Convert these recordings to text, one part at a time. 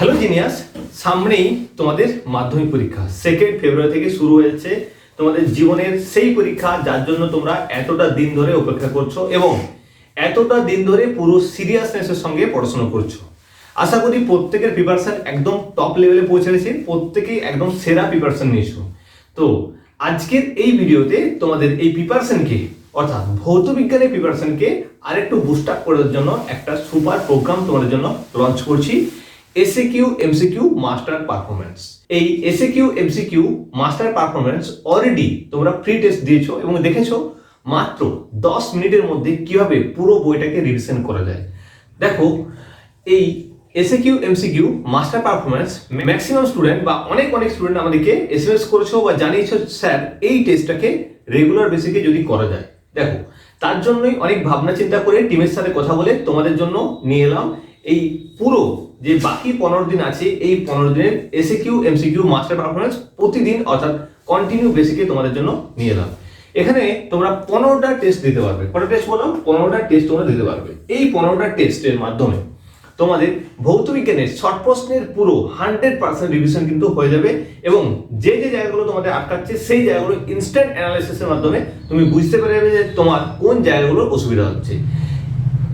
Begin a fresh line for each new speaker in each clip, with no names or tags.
Hello genius সামনেই তোমাদের মাধ্যমিক পরীক্ষা। সেকেন্ড ফেব্রুয়ারি থেকে শুরু হয়েছে তোমাদের জীবনের সেই পরীক্ষা, যার জন্য তোমরা এতটা দিন ধরে অপেক্ষা করছ এবং এতটা দিন ধরে পুরো সিরিয়াসনেসের সঙ্গে পড়াশোনা করছ। আশা করি প্রত্যেকের প্রিপারেশন একদম টপ লেভেলে পৌঁছে গেছে। প্রত্যেকেই একদম সেরা প্রিপারেশন নিয়েছো। তো, আজকের এই ভিডিওতে তোমাদের এই প্রিপারেশনকে অর্থাৎ ভৌত বিজ্ঞানের প্রিপারেশনকে আরেকটু বুস্ট আপ করার জন্য একটা সুপার প্রোগ্রাম তোমাদের জন্য লঞ্চ করছি। SA Q MCQ master performance এই SA Q MCQ master performance already তোমরা ফ্রি টেস্ট দিয়েছ এবং দেখেছ মাত্র দশ মিনিটের মধ্যে কীভাবে পুরো বইটাকে রিভিশন করা যায়। দেখো, এই SA Q MCQ master performance maximum student বা অনেক অনেক স্টুডেন্ট আমাদেরকে এসএমএস করেছ বা জানিয়েছো, স্যার, এই টেস্টটাকে রেগুলার বেসিকে যদি করা যায়। দেখো, তার জন্যই অনেক ভাবনা চিন্তা করে টিমের সাথে কথা বলে তোমাদের জন্য নিয়ে এলাম এই পুরো যে বাকি পনেরো দিন আছে, এই পনেরো দিনের SA Q MCQ master performance প্রতিদিন, অর্থাৎ কন্টিনিউ বেসিকে তোমাদের জন্য নিয়ে এলাম। এখানে তোমরা পনেরোটা টেস্ট দিতে পারবে। কটা টেস্ট বললাম পনেরোটা টেস্ট তোমরা দিতে পারবে। এই পনেরোটা টেস্টের মাধ্যমে তোমাদের ভৌত বিজ্ঞানের শর্ট প্রশ্নের পুরো হান্ড্রেড পার্সেন্ট রিভিশন কিন্তু হয়ে যাবে এবং যে যে জায়গাগুলো তোমাদের আটকাচ্ছে, সেই জায়গাগুলো ইনস্ট্যান্ট অ্যানালাইসিসের মাধ্যমে তুমি বুঝতে পারবে যে তোমার কোন জায়গাগুলোর অসুবিধা হচ্ছে।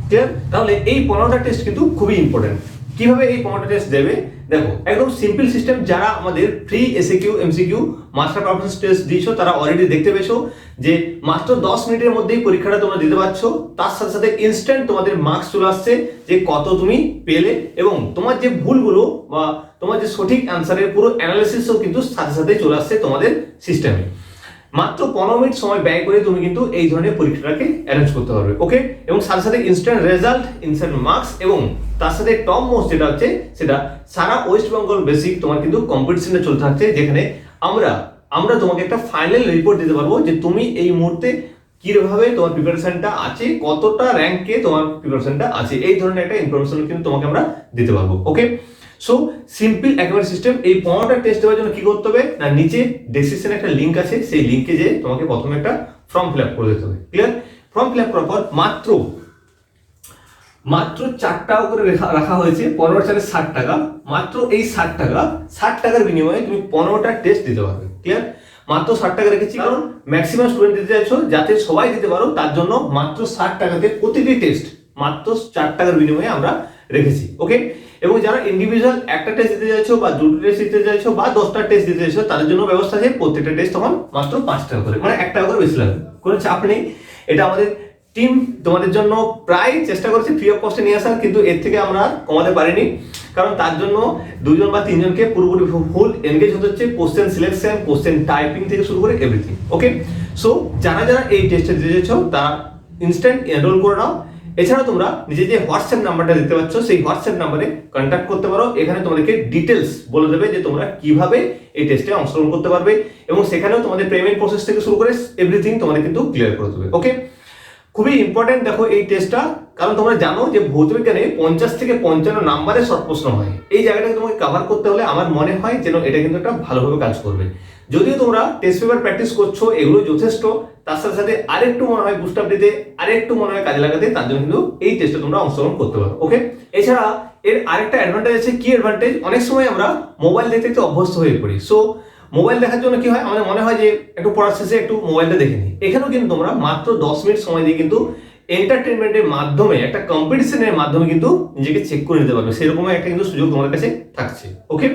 ক্লিয়ার তাহলে এই পনেরোটা টেস্ট কিন্তু খুবই ইম্পর্টেন্ট কীভাবে এই পনেরোটা টেস্ট দেবে? দেখো, একদম সিম্পল সিস্টেম যারা আমাদের free SA Q MCQ master performance test দিয়েছ, তারা অলরেডি দেখতে পেয়েছ যে মাত্র দশ মিনিটের মধ্যেই পরীক্ষাটা তোমরা দিতে পারছ। তার সাথে সাথে ইনস্ট্যান্ট তোমাদের মার্কস চলে আসছে যে কত তুমি পেলে এবং তোমার যে ভুলগুলো বা তোমার যে সঠিক অ্যান্সারের পুরো অ্যানালিসিসও কিন্তু সাথে সাথে চলে আসছে তোমাদের সিস্টেমে মাত্র পনেরো মিনিট সময় ব্যয় করে তুমি কিন্তু এই ধরনের পরীক্ষাটাকে অ্যারেঞ্জ করতে পারবে ওকে এবং সাথে সাথে ইনস্ট্যান্ট রেজাল্ট ইনস্ট্যান্ট মার্কস এবং তার সাথে টপ মোস্ট যেটা হচ্ছে সেটা সারা ওয়েস্ট বেঙ্গল বেসিক তোমার কিন্তু কম্পিটিশনে চলতে থাকছে, যেখানে আমরা আমরা তোমাকে একটা ফাইনাল রিপোর্ট দিতে পারব যে তুমি এই মুহূর্তে কীভাবে তোমার প্রিপারেশনটা আছে, কতটা র্যাঙ্কে তোমার প্রিপারেশনটা আছে, এই ধরনের একটা ইনফরমেশন কিন্তু তোমাকে আমরা দিতে পারব ওকে সো সিম্পল একেবারে সিস্টেম এই পনেরোটা টেস্ট দেওয়ার জন্য কি করতে হবে? না, নিচে ডেসক্রিপশনে একটা লিঙ্ক আছে, সেই লিঙ্কে যে তোমাকে প্রথমে একটা ফর্ম ফিল আপ করে দিতে হবে। ক্লিয়ার ফর্ম ফিল আপ করার পর মাত্র মাত্র চার টাকা করে রাখা হয়েছে, পনেরো চারে ষাট টাকা। মাত্র এই ষাট টাকা, ষাট টাকার বিনিময়ে তুমি পনেরোটা টেস্ট দিতে পারবে। ক্লিয়ার মাত্র ষাট টাকা রেখেছি, কারণ ম্যাক্সিমাম স্টুডেন্ট দিতে চাইছো, যাতে সবাই দিতে পারো, তার জন্য মাত্র ষাট টাকাতে প্রতিটি টেস্ট মাত্র চার টাকার বিনিময়ে আমরা রেখেছি। ওকে এবং যারা ইন্ডিভিজুয়াল একটা টেস্ট দিতে চাইছো বা দুটো টেস্ট দিতে চাইছো বা দশটা টেস্ট দিতে চাইছো, তাদের জন্য ব্যবস্থা আছে। প্রত্যেকটা টেস্ট তখন মাত্র পাঁচ টাকা করে। মানে এক টাকা করে বেশি লাগবে। কোনো চাপ নেই। এটা আমাদের টিম তোমাদের জন্য প্রায় চেষ্টা করেছে ফ্রি অফ কস্টে নিয়ে আসার, কিন্তু এর থেকে আমরা কমাতে পারিনি। কারণ তার জন্য দুজন বা তিনজনকে পুরোপুরি ফুল এনগেজ হতে হচ্ছে। কোশ্চেন সিলেকশন কোশ্চেন টাইপিং থেকে শুরু করে এভরিথিং ওকে সো যারা যারা এই টেস্টে দিয়েছ তারা ইনস্ট্যান্ট এনরোল করে নাও। এছাড়া তোমরা নিজে যে হোয়াটসঅ্যাপ নাম্বারটা দিতে পারছ সেই হোয়াটসঅ্যাপ নাম্বারে কন্ট্যাক্ট করতে পারো। এখানে তোমাদেরকে ডিটেলস বলে দেবে যে তোমরা কীভাবে এই টেস্টে অংশগ্রহণ করতে পারবে এবং সেখানেও তোমাদের পেমেন্ট প্রসেস থেকে শুরু করে এভরিথিং তোমাদের কিন্তু ক্লিয়ার করে দেবে ওকে খুবই ইম্পর্টেন্ট দেখো এই টেস্টটা কারণ তোমরা জানো যে ভৌতবিজ্ঞানে পঞ্চাশ থেকে পঞ্চান্ন নাম্বারের শর্ট প্রশ্ন হয়। এই জায়গাটাকে তোমাকে কভার করতে হলে আমার মনে হয় যেন এটা কিন্তু একটা ভালোভাবে কাজ করবে। যদিও তোমরা টেস্ট পেপার প্র্যাকটিস করছ, এগুলো যথেষ্ট, তার সাথে সাথে আরেকটু মনে হয় বুস্ট দিতে, আরেকটু মনে হয় কাজে লাগাতে, তার জন্য কিন্তু এই টেস্টে তোমরা অংশগ্রহণ করতে পারো ওকে এছাড়া এর আরেকটা অ্যাডভান্টেজ আছে, কি অ্যাডভান্টেজ অনেক সময় আমরা মোবাইল দেখতে একটু অভ্যস্ত হয়ে পড়ি। সো মোবাইল দেখার জন্য কি হয়? আমাদের মনে হয় যে একটু পড়ার শেষে একটু মোবাইলটা দেখে নিই। এখানেও কিন্তু তোমরা মাত্র দশ মিনিট সময় দিয়ে কিন্তু এন্টারটেনমেন্টের মাধ্যমে, একটা কম্পিটিশনের মাধ্যমে কিন্তু নিজেকে চেক করে নিতে পারবে। সেরকম একটা কিন্তু সুযোগ তোমাদের কাছে থাকছে। ওকে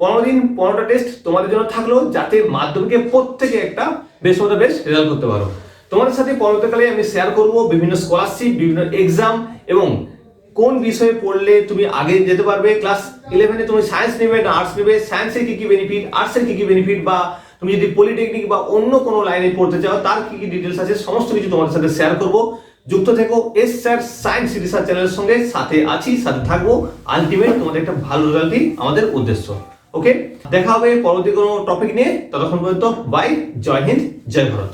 পনেরো দিন, পনেরোটা টেস্ট তোমাদের জন্য থাকল যাতে মাধ্যমিকে প্রত্যেকে একটা বেশ মতো বেশ রেজাল্ট করতে পারো। তোমাদের সাথে পরবর্তীকালে আমি শেয়ার করব বিভিন্ন স্কলারশিপ বিভিন্ন এক্সাম এবং কোন বিষয়ে পড়লে তুমি আগে যেতে পারবে? ক্লাস ইলেভেনে তুমি সায়েন্স নেবে না আর্টস নেবে। সায়েন্সের কী কী বেনিফিট আর্টসের কী কী বেনিফিট বা তুমি যদি পলিটেকনিক বা অন্য কোনো লাইনে পড়তে চাও, তার কী কী ডিটেলস আছে? সমস্ত কিছু তোমাদের সাথে শেয়ার করব। যুক্ত থেকো। এস স্যার সায়েন্স রিসার্চ চ্যানেলের সঙ্গে সাথে আছি, সাথে থাকব। আলটিমেট তোমাদের একটা ভালো রেজাল্টই আমাদের উদ্দেশ্য। ওকে দেখা হবে পরবর্তী কোনো টপিক নিয়ে। ততক্ষণ পর্যন্ত বাই জয় হিন্দ, জয় ভারত।